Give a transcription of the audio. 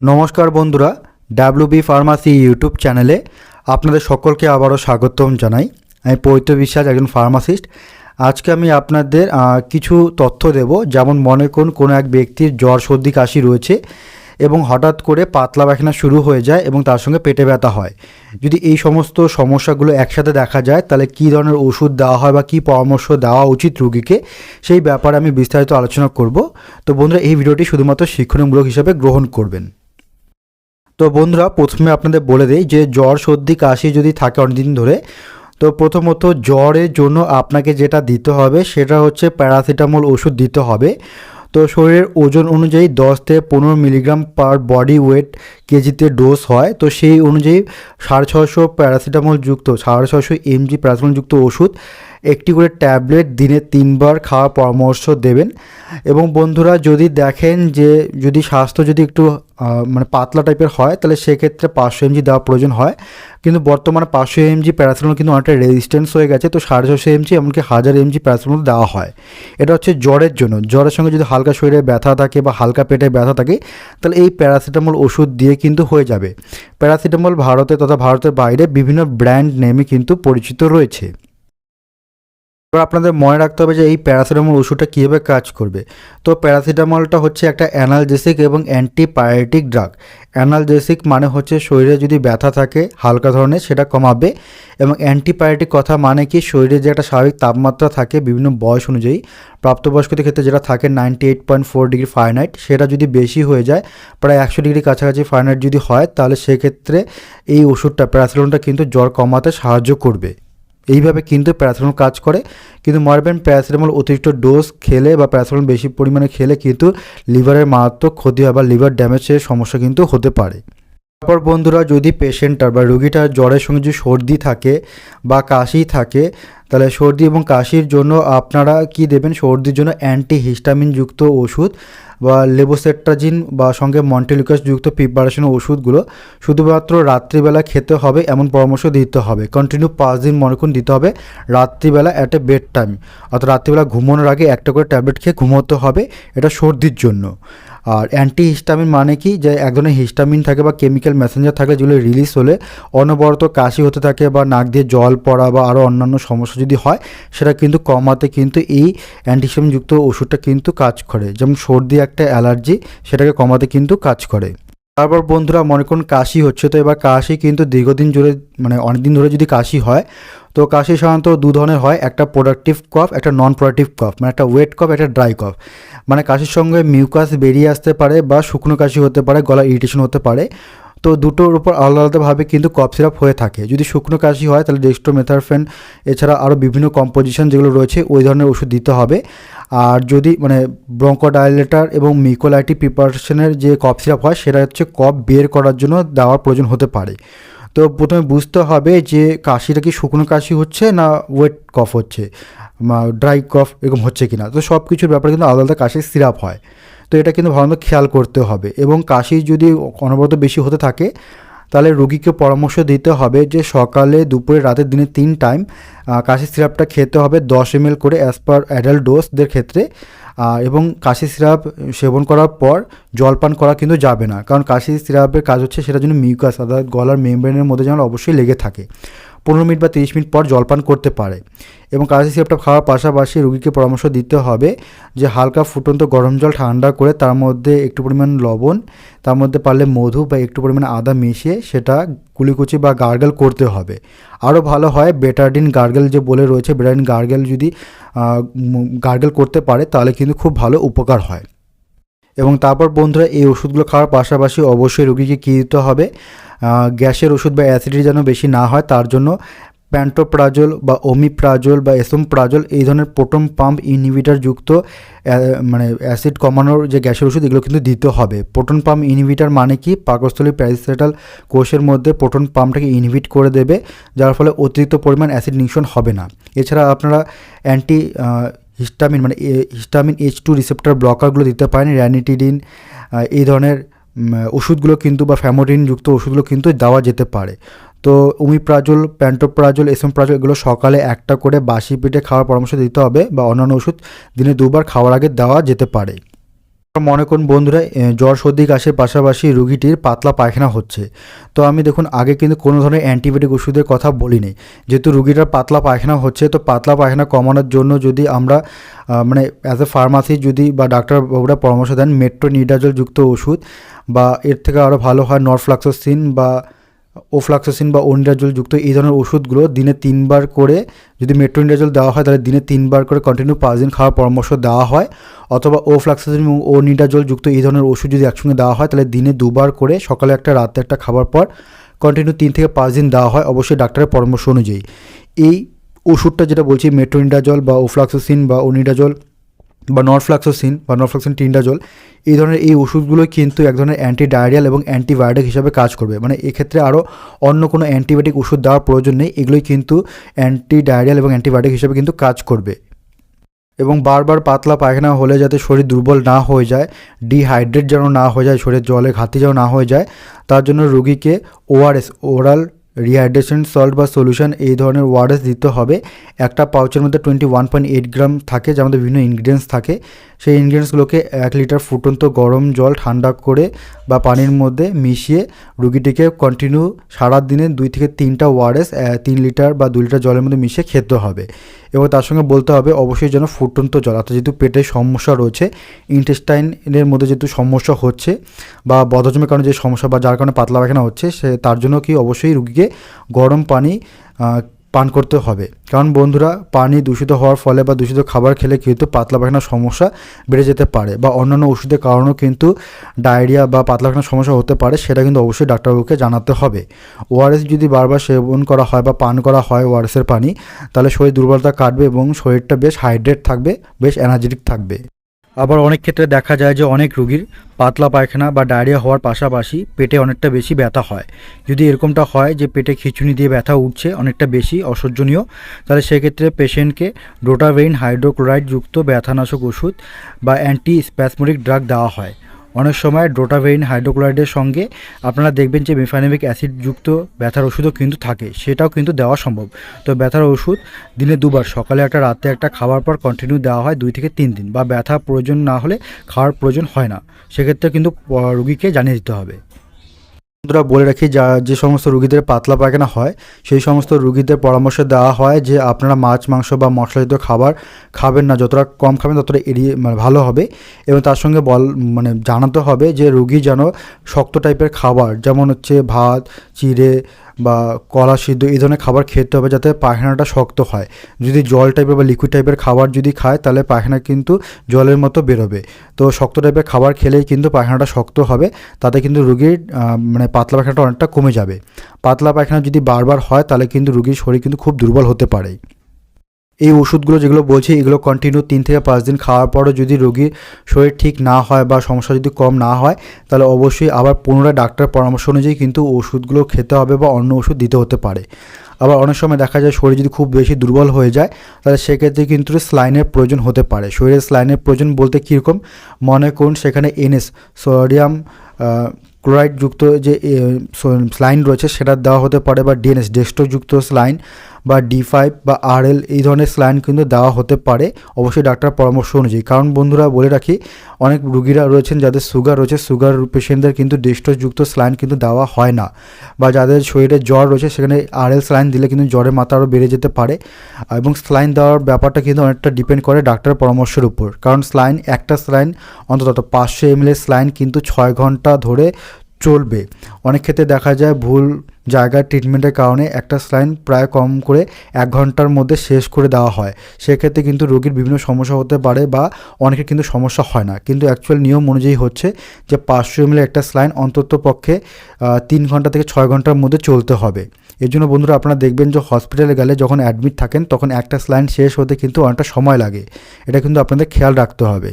নমস্কার বন্ধুরা WB pharmacy YouTube চ্যানেলে আপনাদের সকলকে আবারও স্বাগতম জানাই। আমি পৈত্র বিশ্বাস, একজন ফার্মাসিস্ট আজকে আমি আপনাদের কিছু তথ্য দেব। যেমন মনে করুন, কোনো এক ব্যক্তির জ্বর, সর্দি, কাশি রয়েছে এবং হঠাৎ করে পাতলা পায়খানা শুরু হয়ে যায় এবং তার সঙ্গে পেটে ব্যথা হয়। যদি এই সমস্ত সমস্যাগুলো একসাথে দেখা যায়, তাহলে কী ধরনের ওষুধ দেওয়া হয় বা কী পরামর্শ দেওয়া উচিত রুগীকে, সেই ব্যাপারে আমি বিস্তারিত আলোচনা করব। তো বন্ধুরা, এই ভিডিওটি শুধুমাত্র শিক্ষণমূলক হিসাবে গ্রহণ করবেন। তো বন্ধুরা, প্রথমে আপনাদের বলে দিই যে জ্বর, সর্দি, কাশি যদি থাকে অনেকদিন ধরে, তো প্রথমত জ্বরের জন্য আপনাকে যেটা দিতে হবে সেটা হচ্ছে প্যারাসিটামল ওষুধ দিতে হবে। তো শরীরের ওজন অনুযায়ী দশ থেকে পনেরো মিলিগ্রাম পার বডি ওয়েট কেজিতে ডোজ হয়। তো সেই অনুযায়ী সাড়ে ছশো প্যারাসিটামল যুক্ত, সাড়ে ছশো এমজি প্যারাসিটামল যুক্ত ওষুধ একটি করে ট্যাবলেট দিনে তিনবার খাওয়ার পরামর্শ দেবেন। এবং বন্ধুরা, যদি দেখেন যে যদি স্বাস্থ্য যদি একটু মানে পাতলা টাইপের হয়, তাহলে সেক্ষেত্রে পাঁচশো এমজি দেওয়া প্রয়োজন হয়। কিন্তু বর্তমানে পাঁচশো এমজি প্যারাসিটামল কিন্তু অনেকটা রেজিস্ট্যান্স হয়ে গেছে, তো সাড়ে ছশো এমজি এমনকি হাজার এমজি প্যারাসিটামল দেওয়া হয়। এটা হচ্ছে জ্বরের জন্য। জ্বরের সঙ্গে যদি হালকা শরীরে ব্যথা থাকে বা হালকা পেটে ব্যথা থাকে, তাহলে এই প্যারাসিটামল ওষুধ দিয়ে কিন্তু হয়ে যাবে। প্যারাসিটামল ভারতে তথা ভারতের বাইরে বিভিন্ন ব্র্যান্ড নেমে কিন্তু পরিচিত রয়েছে। এবার আপনাদের মনে রাখতে হবে যে এই প্যারাসিটামল ওষুধটা কীভাবে কাজ করবে। তো প্যারাসিটামলটা হচ্ছে একটা অ্যানালজেসিক এবং অ্যান্টিবায়োটিক ড্রাগ। অ্যানালজেসিক মানে হচ্ছে শরীরে যদি ব্যথা থাকে হালকা ধরনের সেটা কমাবে এবং অ্যান্টিবায়োটিক কথা মানে কি শরীরে যে একটা স্বাভাবিক তাপমাত্রা থাকে বিভিন্ন বয়স অনুযায়ী প্রাপ্তবয়স্কদের ক্ষেত্রে যেটা থাকে ninety eight point four degree Fahrenheit, সেটা যদি বেশি হয়ে যায়, প্রায় একশো ডিগ্রি কাছাকাছি ফারেনহাইট যদি হয়, তাহলে সেক্ষেত্রে এই ওষুধটা, প্যারাসিটামলটা কিন্তু জ্বর কমাতে সাহায্য করবে। এইভাবে কিন্তু প্যারাসিটামল কাজ করে। কিন্তু মারবেন প্যারাসিটামল অতিরিক্ত ডোজ খেলে বা প্যারাসিটামল বেশি পরিমাণে খেলে কিন্তু লিভারের মারাত্মক ক্ষতি হয় বা লিভার ড্যামেজের সমস্যা কিন্তু হতে পারে। তারপর বন্ধুরা, যদি পেশেন্টটার বা রুগীটার জ্বরের সঙ্গে যদি সর্দি থাকে বা কাশি থাকে, তাহলে সর্দি এবং কাশির জন্য আপনারা কি দেবেন? সর্দির জন্য অ্যান্টি হিস্টামিনযুক্ত ওষুধ। বা লেবোসেট্রাজিন বা সঙ্গে মন্টেলিকাস যুক্ত প্রিপারেশনের ওষুধগুলো শুধুমাত্র রাত্রিবেলা খেতে হবে এমন পরামর্শ দিতে হবে। কন্টিনিউ পাঁচ দিন মনে করুন দিতে হবে। রাত্রিবেলা অ্যাট এ বেড টাইম অর্থাৎ রাত্রিবেলা ঘুমানোর আগে একটা করে ট্যাবলেট খেয়ে ঘুমোতে হবে। এটা সর্দির জন্য। আর অ্যান্টি হিস্টামিন মানে কি? যে এক ধরনের হিস্টামিন থাকে বা কেমিক্যাল মেসেঞ্জার থাকে যেগুলো রিলিজ হলে অনবরত কাশি হতে থাকে বা নাক দিয়ে জল পড়া বা আরও অন্যান্য সমস্যা যদি হয়, সেটা কিন্তু কমাতে কিন্তু এই অ্যান্টিহিস্টামিনযুক্ত ওষুধটা কিন্তু কাজ করে। যেমন সর্দি, একটা অ্যালার্জি, সেটাকে কমাতে কিন্তু কাজ করে। তারপর বন্ধুরা, মনে করুন কাশি হচ্ছে, তো এবার কাশি কিন্তু দীর্ঘদিন জুড়ে মানে অনেক দিন ধরে যদি কাশি হয়, তো কাশি সাধারণত দু ধরনের হয়, একটা প্রোডাক্টিভ কফ একটা নন প্রোডাক্টিভ কফ মানে একটা ওয়েট কফ একটা ড্রাই কফ মানে কাশির সঙ্গে মিউকাস বেরিয়ে আসতে পারে বা শুকনো কাশি হতে পারে, গলা ইরিটেশন হতে পারে। তো দুটোর উপর আলাদা আলাদাভাবে কিন্তু কফ সিরাপ হয়ে থাকে। যদি শুকনো কাশি হয়, তাহলে ডেক্সট্রোমেথারফেন এছাড়া আরও বিভিন্ন কম্পোজিশন যেগুলো রয়েছে, ওই ধরনের ওষুধ দিতে হবে। আর যদি মানে ব্রঙ্কোডাইলেটার এবং মিকোলাইটি প্রিপারেশনের যে কফ সিরাপ হয়, সেটা হচ্ছে কফ বের করার জন্য দেওয়ার প্রয়োজন হতে পারে। তো প্রথমে বুঝতে হবে যে কাশিটা কি শুকনো কাশি হচ্ছে না ওয়েট কফ হচ্ছে। ড্রাই কফ এরকম হচ্ছে কি না তো সব কিছুর ব্যাপারে কিন্তু আলাদা আলাদা কাশির সিরাপ হয়। তো এটা কিন্তু ভালো খেয়াল করতে হবে এবং কাশি যদি অনবরত বেশি হতে থাকে, তাহলে রুগীকে পরামর্শ দিতে হবে যে সকালে, দুপুরে, রাতে, দিনে তিন টাইম কাশি সিরাপটা খেতে হবে দশ এম করে অ্যাজ পার অ্যাডাল্ট ডোজদের ক্ষেত্রে। এবং কাশি সিরাপ সেবন করার পর জলপান করা কিন্তু যাবে না। কারণ কাশি সিরাপের কাজ হচ্ছে সেটা জন্য মিউকাস অর্থাৎ গলার মেমব্রেনের মধ্যে যেন অবশ্যই লেগে থাকে। পনেরো মিনিট বা তিরিশ মিনিট পর জলপান করতে পারে এবং কাশি সিরাপটা খাওয়ার পাশাপাশি রুগীকে পরামর্শ দিতে হবে যে হালকা ফুটন্ত গরম জল ঠান্ডা করে তার মধ্যে একটু পরিমাণ লবণ, তার মধ্যে পারলে মধু বা একটু পরিমাণ আদা মিশিয়ে সেটা কুলিকুচি বা গার্গেল করতে হবে। আরও ভালো হয় বেটাডিন গার্গেল যে বলে রয়েছে বেটাডিন গার্গেল যদি গার্গেল করতে পারে তাহলে কিন্তু খুব ভালো উপকার হয়। এবং তারপর বন্ধুরা এই ওষুধগুলো খাওয়ার পাশাপাশি অবশ্যই রুগীকে কী দিতে হবে? গ্যাসের ওষুধ বা অ্যাসিডিটি যেন বেশি না হয়, তার জন্য প্যান্টোপ্রাজল বা ওমিপ্রাজল বা এসোমপ্রাজল এই ধরনের প্রোটন পাম্প ইনহিবিটার যুক্ত মানে অ্যাসিড কমানোর যে গ্যাসের ওষুধ, এগুলো কিন্তু দিতে হবে। প্রোটন পাম্প ইনহিবিটার মানে কি? পাকস্থলী প্যারিসেটাল কোষের মধ্যে প্রোটন পাম্পটাকে ইনহিবিট করে দেবে, যার ফলে অতিরিক্ত পরিমাণ অ্যাসিড নিঃসরণ হবে না। এছাড়া আপনারা অ্যান্টি হিস্টামিন মানে হিস্টামিন এইচ টু রিসেপ্টার ব্লকারগুলো দিতে পারেন র্যানিটিডিন এই ধরনের ওষুধগুলো কিন্তু বা ফ্যামোডিন যুক্ত ওষুধগুলো কিন্তু দেওয়া যেতে পারে। তো উমিপ্রাজল প্যান্টোপ্রাজল এসমপ্রাজল এগুলো সকালে একটা করে বাসি পেটে খাওয়ার পরামর্শ দিতে হবে বা অন্যান্য ওষুধ দিনে দুবার খাওয়ার আগে দেওয়া যেতে পারে। মনে করুন বন্ধুরা জ্বর সর্দি কাশের পাশাপাশি রুগীটির পাতলা পায়খানা হচ্ছে। তো আমি দেখুন, আগে কিন্তু কোনো ধরনের অ্যান্টিবায়োটিক ওষুধের কথা বলিনি। যেহেতু রুগীটার পাতলা পায়খানা হচ্ছে, তো পাতলা পায়খানা কমানোর জন্য যদি আমরা মানে অ্যাজ এ ফার্মাসি যদি বা ডাক্তারবাবুরা পরামর্শ দেন মেট্রো নিডাজল যুক্ত ওষুধ বা এর থেকে আরও ভালো হয় নরফ্লাক্সোসিন বা ওফ্লাক্সোসিন বা ওনিডাজল যুক্ত এই ধরনের ওষুধগুলো দিনে তিনবার করে যদি মেট্রোনিডাজল দেওয়া হয়, তাহলে দিনে তিনবার করে কন্টিনিউ পাঁচ দিন খাওয়ার পরামর্শ দেওয়া হয়। অথবা ওফ্লাক্সোসিন এবং ওনিডাজল যুক্ত এই ধরনের ওষুধ যদি একসঙ্গে দেওয়া হয়, তাহলে দিনে দুবার করে সকালে একটা, রাতে একটা খাবার পর কন্টিনিউ তিন থেকে পাঁচ দিন দেওয়া হয় অবশ্যই ডাক্তারের পরামর্শ অনুযায়ী। এই ওষুধটা যেটা বলছি, মেট্রোনিডাজল বা ওফ্লাক্সোসিন বা ওনিডাজল বা নরফ্লাক্সোসিন বা নরফ্লাক্সিন টিন্ডাজল এই ধরনের এই ওষুধগুলো কিন্তু এক ধরনের অ্যান্টি ডায়রিয়াল এবং অ্যান্টিবায়োটিক হিসাবে কাজ করবে। মানে এক্ষেত্রে আরও অন্য কোনো অ্যান্টিবায়োটিক ওষুধ দেওয়ার প্রয়োজন নেই, এগুলোই কিন্তু অ্যান্টি ডায়রিয়াল এবং অ্যান্টিবায়োটিক হিসাবে কিন্তু কাজ করবে। এবং বারবার পাতলা পায়খানা হলে যাতে শরীর দুর্বল না হয়ে যায় ডিহাইড্রেট যেন না হয়ে যায়, শরীরের জলে ঘাতি যেন না হয়ে যায়, তার জন্য রুগীকে ওআরএস ওরাল রিহাইড্রেশন, সল্ট বা সলিউশন এই ধরনের ওয়ারেস দিতে হবে। একটা পাউচের মধ্যে twenty one point eight gram থাকে, যার মধ্যে বিভিন্ন ইনগ্রিডিয়েন্টস থাকে। সেই ইনগ্রিডিয়েন্টসগুলোকে এক লিটার ফুটন্ত গরম জল ঠান্ডা করে বা পানির মধ্যে মিশিয়ে রুগীটিকে কন্টিনিউ সারা দিনে দুই থেকে তিনটা ওয়ারেস তিন লিটার বা দুই লিটার জলের মধ্যে মিশিয়ে খেতে হবে। এবং তার সঙ্গে বলতে হবে, অবশ্যই যেন ফুটন্ত জল, অর্থাৎ যেহেতু পেটে সমস্যা রয়েছে ইন্টেস্টাইনের মধ্যে যেহেতু সমস্যা হচ্ছে বা বদহজমের কারণে যে সমস্যা বা যার কারণে পাতলা পায়খানা হচ্ছে, সে তার জন্য কি অবশ্যই রুগীকে গরম পানি পান করতে হবে। কারণ বন্ধুরা, পানি দূষিত হওয়ার ফলে বা দূষিত খাবার খেলে কিন্তু পাতলা পায়খানার সমস্যা বেড়ে যেতে পারে বা অন্যান্য ওষুধের কারণেও কিন্তু ডায়রিয়া বা পাতলা পায়খানার সমস্যা হতে পারে, সেটা কিন্তু অবশ্যই ডাক্তারবাবুকে জানাতে হবে। ওআরএস যদি বারবার সেবন করা হয় বা পান করা হয় ওআরএসের পানি, তাহলে শরীর দুর্বলতা কাটবে এবং শরীরটা বেশ হাইড্রেট থাকবে, বেশ এনার্জেটিক থাকবে। আবার অনেক ক্ষেত্রে দেখা যায় যে অনেক রুগীর পাতলা পায়খানা বা ডায়রিয়া হওয়ার পাশাপাশি পেটে অনেকটা বেশি ব্যথা হয়। যদি এরকমটা হয় যে পেটে খিচুনি দিয়ে ব্যথা উঠছে, অনেকটা বেশি অসহ্যনীয়, তাহলে সেক্ষেত্রে পেশেন্টকে ডোটাভেইন হাইড্রোক্লোরাইড যুক্ত ব্যথানাশক ওষুধ বা অ্যান্টি স্প্যাসমোরিক ড্রাগ দেওয়া হয়। অনেক সময় ডোটাভেইন হাইড্রোক্লোরাইডের সঙ্গে আপনারা দেখবেন যে মেফানেমিক অ্যাসিডযুক্ত ব্যথার ওষুধও কিন্তু থাকে, সেটাও কিন্তু দেওয়া সম্ভব। তো ব্যথার ওষুধ দিনে দুবার, সকালে একটা, রাতে একটা, খাওয়ার পর কন্টিনিউ দেওয়া হয় দুই থেকে তিন দিন বা ব্যথা প্রয়োজন না হলে খাওয়ার প্রয়োজন হয় না। সেক্ষেত্রে কিন্তু রুগীকে জানিয়ে দিতে হবে। বন্ধুরা বলে রাখি, যা যে সমস্ত রুগীদের পাতলা পায়খানা হয়, সেই সমস্ত রুগীদের পরামর্শ দেওয়া হয় যে আপনারা মাছ, মাংস বা মশলাযুক্ত খাবার খাবেন না, যতটা কম খাবেন ততটা এড়িয়ে মানে ভালো হবে। এবং তার সঙ্গে বল মানে জানাতে হবে যে রুগী যেন শক্ত টাইপের খাবার, যেমন হচ্ছে ভাত, চিড়ে বা কলা সিদ্ধ, এই ধরনের খাবার খেতে হবে যাতে পায়খানাটা শক্ত হয়। যদি জল টাইপের বা লিকুইড টাইপের খাবার যদি খায়, তাহলে পায়খানা কিন্তু জলের মতো বেরোবে। তো শক্ত টাইপের খাবার খেলেই কিন্তু পায়খানাটা শক্ত হবে, তাতে কিন্তু রুগীর মানে পাতলা পায়খানাটা অনেকটা কমে যাবে। পাতলা পায়খানা যদি বারবার হয়, তাহলে কিন্তু রুগীর শরীর কিন্তু খুব দুর্বল হতে পারে। এই ওষুধগুলো যেগুলো বলছি, এগুলো কন্টিনিউ তিন থেকে পাঁচ দিন খাওয়ার পরও যদি রোগীর শরীর ঠিক না হয় বা সমস্যা যদি কম না হয়, তাহলে অবশ্যই আবার পুনরায় ডাক্তারের পরামর্শ অনুযায়ী কিন্তু ওষুধগুলো খেতে হবে বা অন্য ওষুধ দিতে হতে পারে। আবার অনেক সময় দেখা যায় শরীর যদি খুব বেশি দুর্বল হয়ে যায়, তাহলে সেক্ষেত্রে কিন্তু স্লাইনের প্রয়োজন হতে পারে। শরীরে স্লাইনের প্রয়োজন বলতে কীরকম? মনে করুন সেখানে এনএস, সোডিয়াম ক্লোরাইড যুক্ত যে স্লাইন রয়েছে, সেটা দেওয়া হতে পারে বা ডিএনএস ডেস্টোযুক্ত স্লাইন বা ডি ফাইভ বা আরএল এই ধরনের স্লাইন কিন্তু দেওয়া হতে পারে। অবশ্যই ডাক্তার পরামর্শ অনুযায়ী। কারণ বন্ধুরা, বলে রাখি, অনেক রুগীরা রয়েছেন, যাদের সুগার রয়েছে সুগার পেশেন্টদের কিন্তু ডেস্টোযুক্ত স্লাইন কিন্তু দেওয়া হয় না। বা যাদের শরীরে জ্বর রয়েছে, সেখানে আরএল স্লাইন দিলে কিন্তু জ্বরের মাত্রা আরও বেড়ে যেতে পারে। এবং স্লাইন দেওয়ার ব্যাপারটা কিন্তু অনেকটা ডিপেন্ড করে ডাক্তারের পরামর্শের উপর। কারণ স্লাইন একটা স্লাইন অন্তত পাঁচশো এমএল স্লাইন কিন্তু ছয় ঘণ্টা ধরে চলবে। অনেক ক্ষেত্রে দেখা যায় ভুল জায়গার ট্রিটমেন্টের কারণে একটা স্লাইন প্রায় কম করে এক ঘণ্টার মধ্যে শেষ করে দেওয়া হয়। সেক্ষেত্রে কিন্তু রোগীর বিভিন্ন সমস্যা হতে পারে বা অনেকের কিন্তু সমস্যা হয় না। কিন্তু অ্যাকচুয়াল নিয়ম অনুযায়ী হচ্ছে যে পাঁচশো এমএল একটা স্লাইন অন্তত পক্ষে তিন ঘণ্টা থেকে ছয় ঘণ্টার মধ্যে চলতে হবে। এর জন্য বন্ধুরা আপনারা দেখবেন যে হসপিটালে গেলে যখন অ্যাডমিট থাকেন, তখন একটা স্লাইন শেষ হতে কিন্তু অনেকটা সময় লাগে। এটা কিন্তু আপনাদের খেয়াল রাখতে হবে।